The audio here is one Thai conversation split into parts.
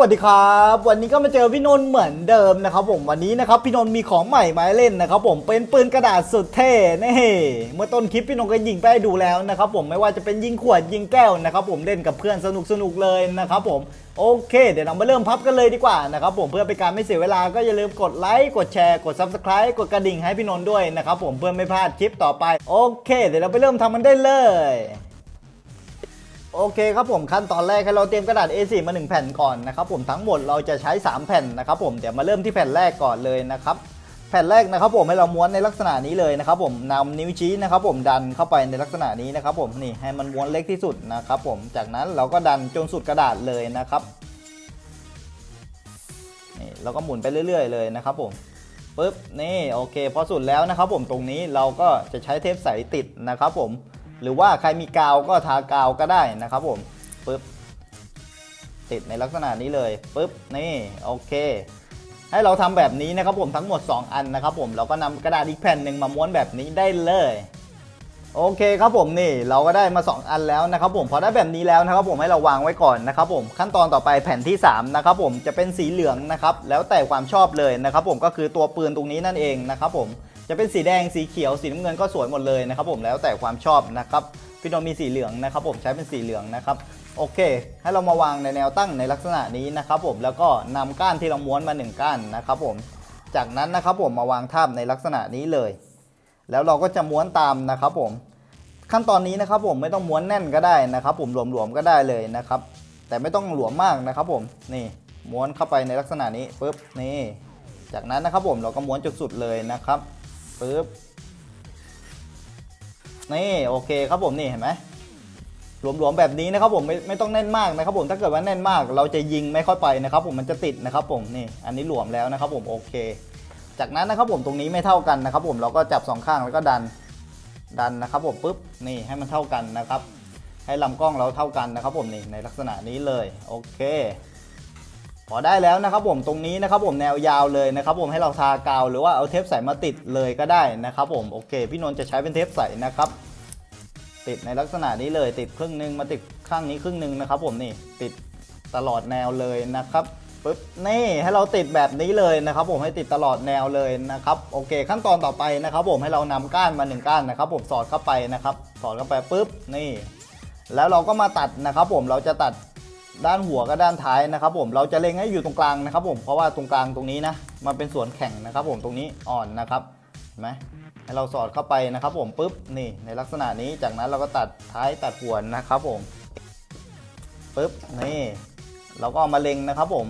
วัสดีครับ วันนี้ก็มาเจอพี่นนท์เหมือนเดิมนะครับผมวันนี้นะครับพี่นนท์มีของใหม่มาเล่นนะครับผมเป็นปืนกระดาษสุดเท่นี่เมื่อต้นคลิปพี่นนท์ก็ยิงไปให้ดูแล้วนะครับผมไม่ว่าจะเป็นยิงขวดยิงแก้วนะครับผมเล่นกับเพื่อนสนุกสนุกเลยนะครับผมโอเค เดี๋ยวเรามาเริ่มพับกันเลยดีกว่านะครับผมเพื่อเป็นการไม่เสียเวลาก็อย่าลืมกดไลค์กดแชร์กด subscribe กดกระดิ่งให้พี่นนท์ด้วยนะครับผมเพื่อไม่พลาดคลิปต่อไปโอเค เดี๋ยวเราไปเริ่มทำมันได้เลย โอเคครับผมขั้นตอนแรกให้เราเตรียมกระดาษ A4 มา 1 แผ่นก่อนนะครับผมทั้งหมดเราจะใช้ 3 แผ่นนะครับผมเดี๋ยวมาเริ่มที่แผ่นแรกก่อนเลยนะครับแผ่นแรกนะครับผมให้เราม้วนในลักษณะนี้เลยนะครับผมนำนิ้วชี้นะครับผมดันเข้าไปในลักษณะนี้นะครับผมนี่ให้มันม้วนเล็กที่สุดนะครับผมจากนั้นเราก็ดันจนสุดกระดาษเลยนะครับนี่เราก็หมุนไปเรื่อย ๆ เลยนะครับผมปึ๊บนี่โอเคพอสุดแล้วนะครับผมตรงนี้เราก็จะใช้เทปใสติดนะครับผม หรือว่าใครมีกาวก็ทากาวก็ได้นะครับผมปึ๊บติดในลักษณะนี้เลยปึ๊บนี่โอเค ให้เราทำแบบนี้นะครับผมทั้งหมด 2 อันนะครับผมเราก็นำกระดาษอีกแผ่นหนึ่งมาม้วนแบบนี้ได้เลยโอเคครับผมนี่เราก็ได้มา 2 อันแล้วนะครับผมพอได้แบบนี้แล้วนะครับผมให้เราวางไว้ก่อนนะครับผมขั้นตอนต่อไปแผ่นที่3นะครับผมจะเป็นสีเหลืองนะครับแล้วแต่ความชอบเลยนะครับผมก็คือตัวปืนตรงนี้นั่นเองนะครับผม จะเป็นสีแดงสีเขียวสีน้ำเงินก็สวยหมดเลยนะครับผมแล้วแต่ความชอบนะครับพี่นนมีสีเหลืองนะครับผมใช้เป็นสีเหลืองนะครับโอเค ให้เรามาวางในแนวตั้งในลักษณะนี้นะครับผมแล้วก็นำก้านที่เราม้วนมาหนึ่งก้านนะครับผมจากนั้นนะครับผมมาวางทาบในลักษณะนี้เลย แล้วเราก็จะม้วนตามนะครับผมขั้นตอนนี้นะครับผมไม่ต้องม้วนแน่นก็ได้นะครับ ผมหลวมๆก็ได้เลยนะครับ แต่ไม่ต้องหลวมมากนะครับผมนี่ม้วนเข้าไปในลักษณะนี้ปุ๊บนี่ จากนั้นนะครับผมเราก็ม้วนจนสุดเลยนะครับ ปุ๊บ นี่โอเคครับผมนี่เห็นไหมหลวมๆแบบนี้นะครับผมไม่ไม่ต้องแน่นมากนะครับผมถ้าเกิดว่าแน่นมาก เราจะยิงไม่ค่อยไปนะครับผมมันจะติดนะครับผมนี่อันนี้หลวมแล้วนะครับผมโอเค จากนั้นนะครับผมตรงนี้ไม่เท่ากันนะครับผมเราก็จับสองข้างแล้วก็ดันดันนะครับผมปุ๊บนี่ให้มันเท่ากันนะครับ ให้ลำกล้องเราเท่ากันนะครับผมนี่ในลักษณะนี้เลยโอเค พอได้แล้วนะครับผมตรงนี้นะครับผมแนวยาวเลยนะครับผมให้เราทากาวหรือว่าเอาเทปใสมาติดเลยก็ได้นะครับผมโอเค พี่นนท์จะใช้เป็นเทปใสนะครับติดในลักษณะนี้เลยติดครึ่งหนึ่งมาติดข้างนี้ครึ่งหนึ่งนะครับผมนี่ติดตลอดแนวเลยนะครับปึ๊บนี่ให้เราติดแบบนี้เลยนะครับผมให้ติดตลอดแนวเลยนะครับโอเค ขั้นตอนต่อไปนะครับผมให้เรานำก้านมาหนึ่งก้านนะครับผมสอดเข้าไปนะครับ สอดเข้าไปปุ๊บนี่ แล้วเราก็มาตัดนะครับผมเราจะตัด ด้านหัวกับด้านท้ายนะครับผมเราจะเล็งให้อยู่ตรงกลางนะครับผมเพราะว่าตรงกลางตรงนี้นะมันเป็นส่วนแข็งนะครับผมตรงนี้อ่อนนะครับเห็นไหมให้เราสอดเข้าไปนะครับผมปุ๊บนี่ในลักษณะนี้จากนั้นเราก็ตัดท้ายตัดหัวนะครับผมปุ๊บนี่เราก็เอามาเล็งนะครับผม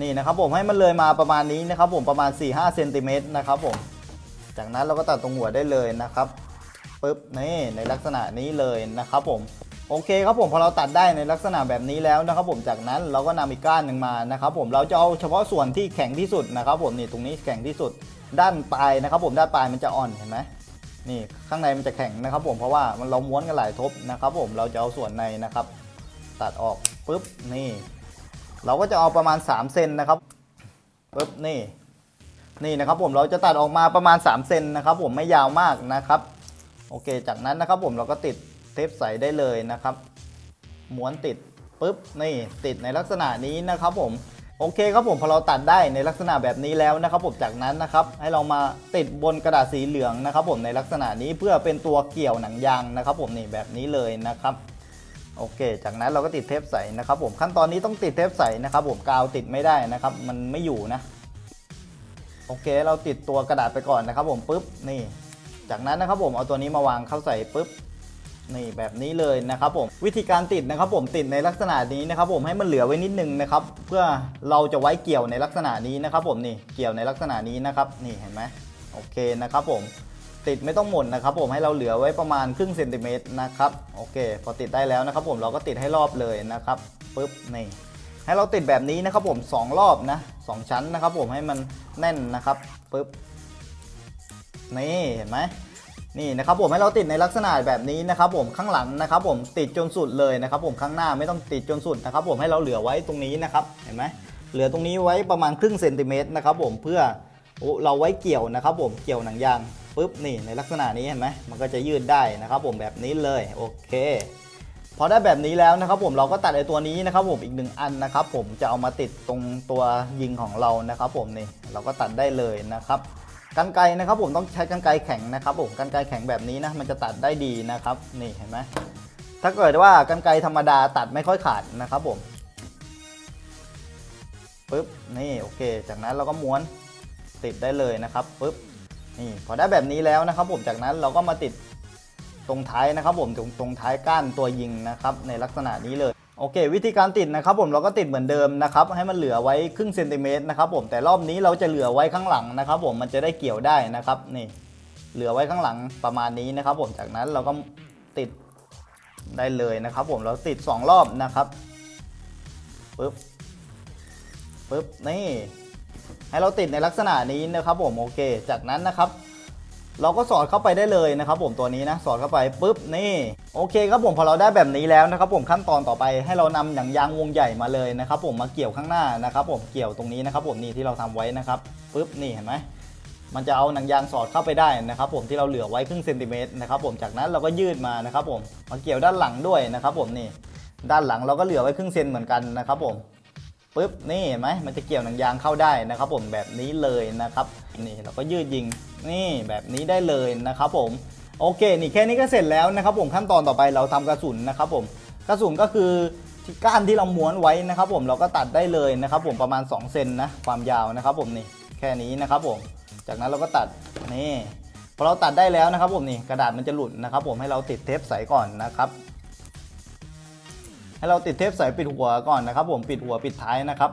นี่นะครับผมให้มันเลยมาประมาณนี้นะครับผมประมาณ 4-5เซนติเมตรนะครับผมจากนั้นเราก็ตัดตรงหัวได้เลยนะครับปึ๊บนี่ในลักษณะนี้เลยนะครับผม โอเคครับผมพอเราตัดได้ในลักษณะแบบนี้แล้วนะครับผมจากนั้นเราก็นำอีกก้านหนึ่งมานะครับผมเราจะเอาเฉพาะส่วนที่แข็งที่สุดนะครับผมนี่ตรงนี้แข็งที่สุด ด้านปลายนะครับผมด้านปลายมันจะอ่อนเห็นไหมนี่ข้างในมันจะแข็งนะครับผมเพราะว่ามันเราม้วนกันหลายทบนะครับผมเราจะเอาส่วนในนะครับ ตัดออกปึ๊บนี่ เราก็จะเอาประมาณ3เซนนะครับปึ๊บนี่นี่นะครับผมเราจะตัดออกมาประมาณ3เซนนะครับผมไม่ยาวมากนะครับ โอเค จากนั้นนะครับผมเราก็ติด เทปใสได้เลยนะครับม้วนติดปุ๊บนี่ติดในลักษณะนี้นะครับผมโอเคครับผมพอเราตัดได้ในลักษณะแบบนี้แล้วนะครับผมจากนั้นนะครับให้เรามาติดบนกระดาษสีเหลืองนะครับผมในลักษณะนี้เพื่อเป็นตัวเกี่ยวหนังยางนะครับผมนี่แบบนี้เลยนะครับโอเค จากนั้นเราก็ติดเทปใสนะครับผมขั้นตอนนี้ต้องติดเทปใสนะครับผมกาวติดไม่ได้นะครับมันไม่อยู่นะโอเค เราติดตัวกระดาษไปก่อนนะครับผมปุ๊บนี่ จากนั้นนะครับผมเอาตัวนี้มาวางเข้าใส่ปุ๊บ นี่แบบนี้เลยนะครับผมวิธีการติดนะครับผมติดในลักษณะนี้นะครับผมให้มันเหลือไว้นิดนึงนะครับเพื่อเราจะไว้เกี่ยวในลักษณะนี้นะครับผมนี่เกี่ยวในลักษณะนี้นะครับนี่เห็นไหมโอเคนะครับผมติดไม่ต้องหมดนะครับผมให้เราเหลือไว้ประมาณครึ่งเซนติเมตรนะครับโอเค พอติดได้แล้วนะครับผมเราก็ติดให้รอบเลยนะครับปุ๊บนี่ให้เราติดแบบนี้นะครับผมสองรอบนะสองชั้นนะครับผมให้มันแน่นนะครับปุ๊บนี่เห็นไหม นี่นะครับผมให้เราติดในลักษณะแบบนี้นะครับผมข้างหลังนะครับผมติดจนสุดเลยนะครับผมข้างหน้าไม่ต้องติดจนสุดนะครับผมให้เราเหลือไว้ตรงนี้นะครับเห็นไหมเหลือตรงนี้ไว้ประมาณครึ่งเซนติเมตรนะครับผมเพื่อเราไว้เกี่ยวนะครับผมเกี่ยวหนังยางปุ๊บนี่ในลักษณะนี้เห็นไหมมันก็จะยืดได้นะครับผมแบบนี้เลยโอเคพอได้แบบนี้แล้วนะครับผมเราก็ตัดไอ้ตัวนี้นะครับผมอีกหนึ่งอันนะครับผมจะเอามาติดตรงตัวยิงของเรานะครับผมนี่เราก็ตัดได้เลยนะครับ กันไกรนะครับผมต้องใช้กันไกรแข็งนะครับผมกันไกรแข็งแบบนี้นะมันจะตัดได้ดีนะครับนี่เห็นไหมถ้าเกิดว่ากันไกรธรรมดาตัดไม่ค่อยขาดนะครับผมปึ๊บนี่โอเค จากนั้นเราก็ม้วนติดได้เลยนะครับปึ๊บนี่พอได้แบบนี้แล้วนะครับ ผมจากนั้นเราก็มาติดตรงท้ายนะครับ ผมตรงตรงท้ายก้านตัวยิงนะครับ ในลักษณะนี้เลย โอเค วิธีการติดนะครับผมเราก็ติดเหมือนเดิมนะครับให้มันเหลือไว้ครึ่งเซนติเมตรนะครับผมแต่รอบนี้เราจะเหลือไว้ข้างหลังนะครับ ผมมันจะได้เกี่ยวได้นะครับนี่เหลือไว้ข้างหลังประมาณนี้นะครับ ผมจากนั้นเราก็ติดได้เลยนะครับ ผมเราติด 2 รอบนะครับปึ๊บปึ๊บนี่ให้เราติดในลักษณะนี้นะครับ ผมโอเค จากนั้นนะครับ เราก็สอดเข้าไปได้เลยนะครับผมตัวนี้นะสอดเข้าไปปุ๊บนี่โอเคครับผมพอเราได้แบบนี้แล้วนะครับผมขั้นตอนต่อไปให้เรานำหนังยางวงใหญ่มาเลยนะครับผมมาเกี่ยวข้างหน้านะครับผมเกี่ยวตรงนี้นะครับผมนี่ที่เราทำไว้นะครับปุ๊บนี่เห็นไหมมันจะเอาหนังยางสอดเข้าไปได้นะครับผมที่เราเหลือไว้ครึ่งเซนติเมตรนะครับผมจากนั้นเราก็ยืดมานะครับผมมาเกี่ยวด้านหลังด้วยนะครับผมนี่ด้านหลังเราก็เหลือไว้ครึ่งเซนเหมือนกันนะครับผมปุ๊บนี่เห็นไหมมันจะเกี่ยวหนังยางเข้าได้นะครับผมแบบนี้เลยนะครับนี่เราก็ยืดยิง นี่แบบนี้ได้เลยนะครับผมโอเค นี่แค่นี้ก็เสร็จแล้วนะครับผมขั้นตอนต่อไปเราทำกระสุนนะครับผมกระสุนก็คือก้านที่เราม้วนไว้นะครับ ผมเราก็ตัดได้เลยนะครับ ผมประมาณ2เซนนะความยาวนะครับ ผมนี่แค่นี้นะครับผม จากนั้นเราก็ตัดนี่พอเราตัดได้แล้วนะครับ ผมนี่กระดาษมันจะหลุดนะครับ ผมให้เราติดเทปใสก่อนนะครับ ให้เราติดเทปใสปิดหัวก่อนนะครับ ผมปิดหัวปิดท้ายนะครับ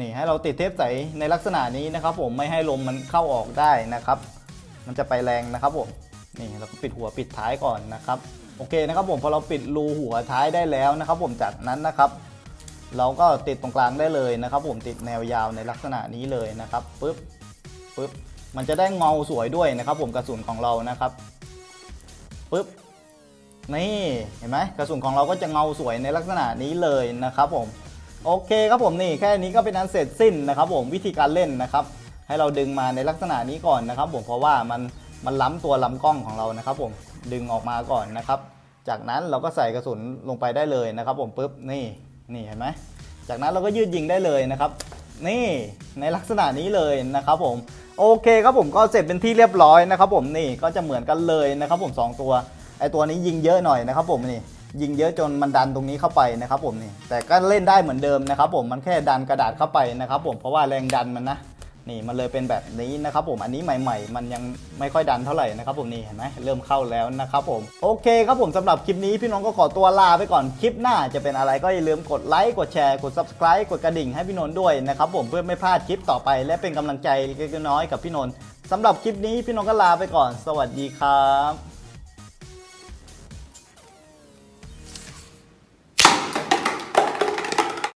นี่ให้เราติดเทปใสในลักษณะนี้นะครับ ผมไม่ให้ลมมันเข้าออกได้นะครับ มันจะไปแรงนะครับผมนี่เราก็ปิดหัวปิดท้ายก่อนนะครับโอเคนะครับผมพอเราปิดรูหัวท้ายได้แล้วนะครับ ผมจากนั้นนะครับ เราก็ติดตรงกลางได้เลยนะครับ ผมติดแนวยาวในลักษณะนี้เลยนะครับปึ๊บปึ๊บมันจะได้เงาสวยด้วยนะครับ ผมกระสุนของเรานะครับปึ๊บนี่เห็นไหมกระสุนของเราก็จะเงาสวยในลักษณะนี้เลยนะครับ ผมโอเคครับผมนี่แค่นี้ก็เป็นอันเสร็จสิ้นนะครับ ผมวิธีการเล่นนะครับ ให้เราดึงมาในลักษณะนี้ก่อนนะครับผมเพราะว่ามันมันล้ำตัวลำกล้องของเรานะครับผมดึงออกมาก่อนนะครับ จากนั้นเราก็ใส่กระสุนลงไปได้เลยนะครับ ผมปุ๊บนี่นี่เห็นไหมจากนั้นเราก็ยืดยิงได้เลยนะครับ นี่ในลักษณะนี้เลยนะครับผมโอเคครับผมก็เสร็จเป็นที่เรียบร้อยนะครับ ผมนี่ก็จะเหมือนกันเลยนะครับ ผมสองตัวไอตัวนี้ยิงเยอะหน่อยนะครับ ผมนี่ยิงเยอะจนมันดันตรงนี้เข้าไปนะครับ ผมนี่แต่ก็เล่นได้เหมือนเดิมนะครับ ผมมันแค่ดันกระดาษเข้าไปนะครับ ผมเพราะว่าแรงดันมันนะ นี่มันเลยเป็นแบบนี้นะครับผมอันนี้ใหม่ ๆ มันยังไม่ค่อยดันเท่าไหร่นะครับผมนี่เห็นไหมเริ่มเข้าแล้วนะครับผมโอเคครับผมสำหรับคลิปนี้พี่น้องก็ขอตัวลาไปก่อนคลิปหน้าจะเป็นอะไรก็อย่าลืมกดไลค์กดแชร์กด subscribe กดกระดิ่งให้พี่นนท์ด้วยนะครับผมเพื่อไม่พลาดคลิปต่อไป และเป็นกำลังใจเล็กน้อยกับพี่นนท์สำหรับคลิปนี้พี่นนท์ก็ลาไปก่อน สวัสดีครับ